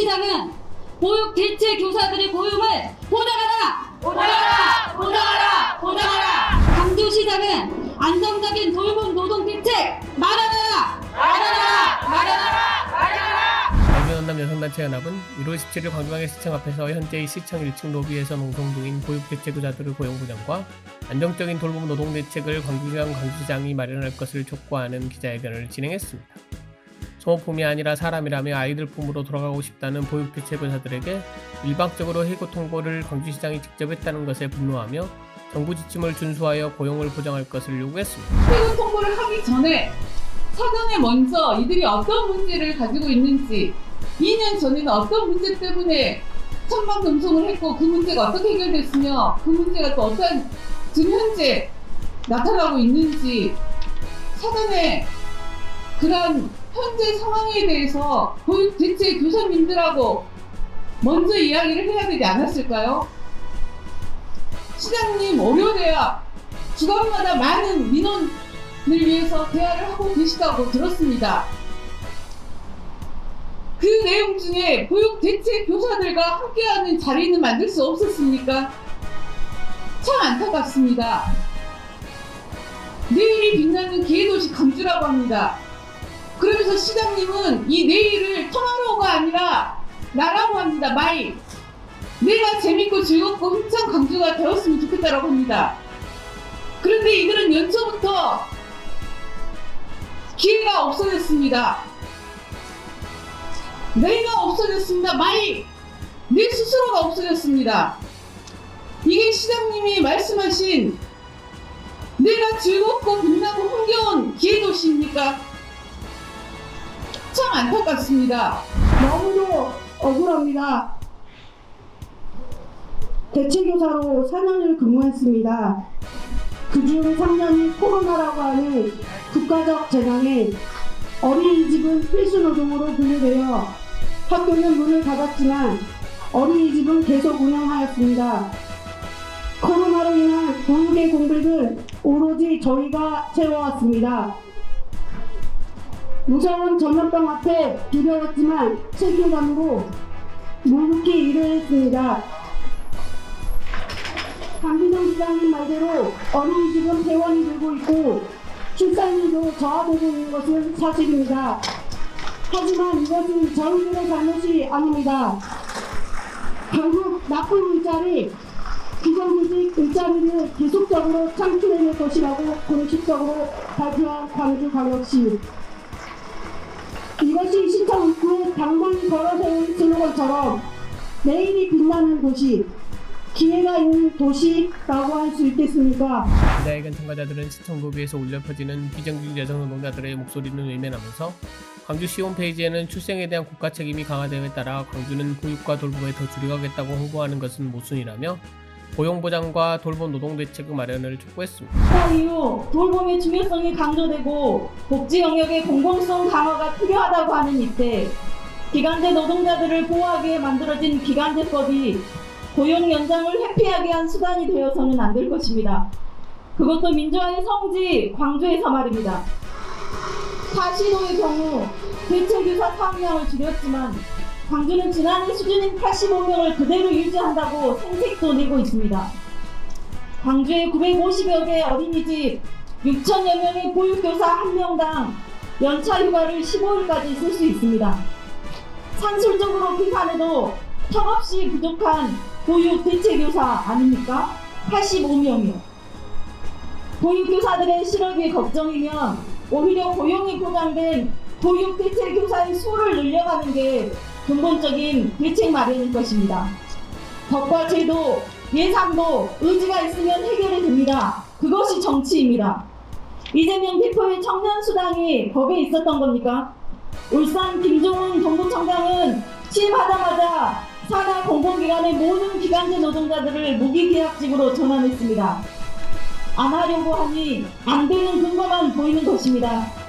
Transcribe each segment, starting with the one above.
강주시장은 보육 대체 교사들의 고용을 보장하라! 보장하라! 보장하라! 보장하라! 강주시장은 안정적인 돌봄 노동 대책 마련하라! 마련하라! 마련하라! 마련하라! 광주연남 여성단체연합은 1월 17일 광주광역 시청 앞에서 현재의 시청 1층 로비에서 농성 중인 보육 대체구자들의 고용 보장과 안정적인 돌봄 노동 대책을 광주시장 광주시장이 마련할 것을 촉구하는 기자회견을 진행했습니다. 소모품이 아니라 사람이라며 아이들 품으로 돌아가고 싶다는 보육대체구자들에게 일방적으로 해고 통보를 광주시장이 직접 했다는 것에 분노하며 정부 지침을 준수하여 고용을 보장할 것을 요구했습니다. 세금 통보를 하기 전에 사전에 먼저 이들이 어떤 문제를 가지고 있는지 2년 전에는 어떤 문제 때문에 천막 금송을 했고 그 문제가 어떻게 해결됐으며 그 문제가 또 어떤 지금 현재 나타나고 있는지 사전에 그런 현재 상황에 대해서 대체 교사님들하고 먼저 이야기를 해야 되지 않았을까요? 시장님 월요대학 주간마다 많은 민원을 위해서 대화를 하고 계시다고 들었습니다. 그 내용 중에 보육 대체 교사들과 함께하는 자리는 만들 수 없었습니까? 참 안타깝습니다. 내일이 빛나는 기회도시 강주라고 합니다. 그러면서 시장님은 이 내일을 통화로가 아니라 나라고 합니다. 마이. 내가 재밌고 즐겁고 힘찬 강주가 되었으면 좋겠다라고 합니다. 그런데 이들은 연초부터 기회가 없어졌습니다. 내가 없어졌습니다. 마이 내 스스로가 없어졌습니다. 이게 시장님이 말씀하신 내가 즐겁고 빛나고 흥겨운 기회도시입니까? 참 안타깝습니다. 너무도 억울합니다. 대체교사로 4년을 근무했습니다. 그중 3년이 코로나라고 하는 국가적 재난에 어린이집은 필수 노동으로 분류되어 학교는 문을 닫았지만 어린이집은 계속 운영하였습니다. 코로나로 인한 교육의 공백은 오로지 저희가 채워왔습니다. 무서운 전염병 앞에 두려웠지만 책임감으로 묵묵히 일을 했습니다. 강기정 시장님 말대로 어린이집은 대원이 되고 있고 출산율도 저하되고 있는 것은 사실입니다. 하지만 이것은 저희들의 잘못이 아닙니다. 결국 나쁜 일자리, 비정규직 일자리를 계속적으로 창출해낼 것이라고 공식적으로 발표한 광주광역시 시청 입구에 당당히 걸어세운 슬로건처럼 내일이 빛나는 도시, 기회가 있는 도시라고 할 수 있겠습니까? 기자회견 참가자들은 시청 로비에서 울려 퍼지는 비정규직 여성 노동자들의 목소리는 외면하면서 광주시 홈페이지에는 출생에 대한 국가 책임이 강화됨에 따라 광주는 보육과 돌봄에 더 줄여가겠다고 홍보하는 것은 모순이라며 고용보장과 돌봄 노동 대책 마련을 촉구했습니다. 그 이후 돌봄의 중요성이 강조되고 복지 영역의 공공성 강화가 필요하다고 하는 이때 기간제 노동자들을 보호하기 위해 만들어진 기간제법이 고용 연장을 회피하게 한 수단이 되어서는 안 될 것입니다. 그것도 민주화의 성지 광주에서 말입니다. 사시도의 경우 대체교사 4명을 줄였지만 광주는 지난해 수준인 85명을 그대로 유지한다고 생색도 내고 있습니다. 광주에 950여 개의 어린이집 6천여 명의 보육교사 1명당 연차 휴가를 15일까지 쓸 수 있습니다. 산술적으로 계산해도 턱없이 부족한 보육 대체교사 아닙니까? 85명이요. 보육교사들의 실업이 걱정이면 오히려 고용이 보장된 보육 대체교사의 수를 늘려가는 게 근본적인 대책 마련일 것입니다. 법과 제도, 예산도 의지가 있으면 해결이 됩니다. 그것이 정치입니다. 이재명 대표의 청년 수당이 법에 있었던 겁니까? 울산 김종훈 정부청장은 취임하자마자 산하 공공기관의 모든 기간제 노동자들을 무기계약직으로 전환했습니다. 안 하려고 하니 안 되는 근거만 보이는 것입니다.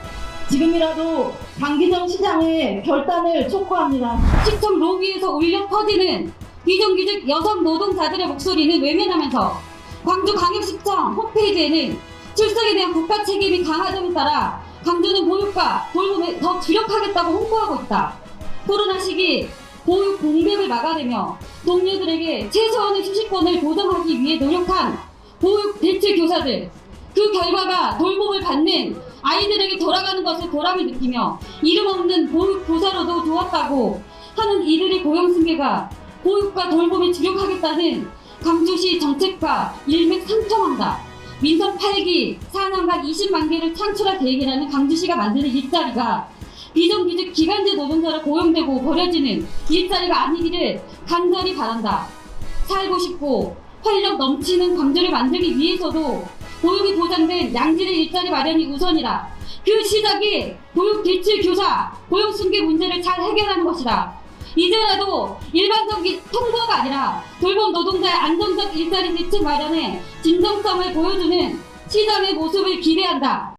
지금이라도 강기정 시장의 결단을 촉구합니다. 시청 로비에서 울려 퍼지는 비정규직 여성 노동자들의 목소리는 외면하면서 광주광역시청 홈페이지에는 출석에 대한 국가 책임이 강화됨에 따라 광주는 보육과 돌봄에 더 주력하겠다고 홍보하고 있다. 코로나 시기 보육 공백을 막아내며 동료들에게 최소한의 휴식권을 보장하기 위해 노력한 보육 대체 교사들 그 결과가 돌봄을 받는 아이들에게 돌아가는 것을 보람을 느끼며 이름 없는 보육 교사로도 좋았다고 하는 이들의 고용 승계가 보육과 돌봄에 주력하겠다는 광주시 정책과 일맥상통한다. 민선 8기 4년간 20만 개를 창출할 계획이라는 강주시가 만드는 일자리가 비정규직 기간제 노동자로 고용되고 버려지는 일자리가 아니기를 간절히 바란다. 살고 싶고 활력 넘치는 광주를 만들기 위해서도 보육이 보장된 양질의 일자리 마련이 우선이다. 그 시작이 보육 대출 교사 고용 승계 문제를 잘 해결하는 것이다. 이제라도 일반적인 통보가 아니라 돌봄 노동자의 안정적 일자리 대책 마련에 진정성을 보여주는 시장의 모습을 기대한다.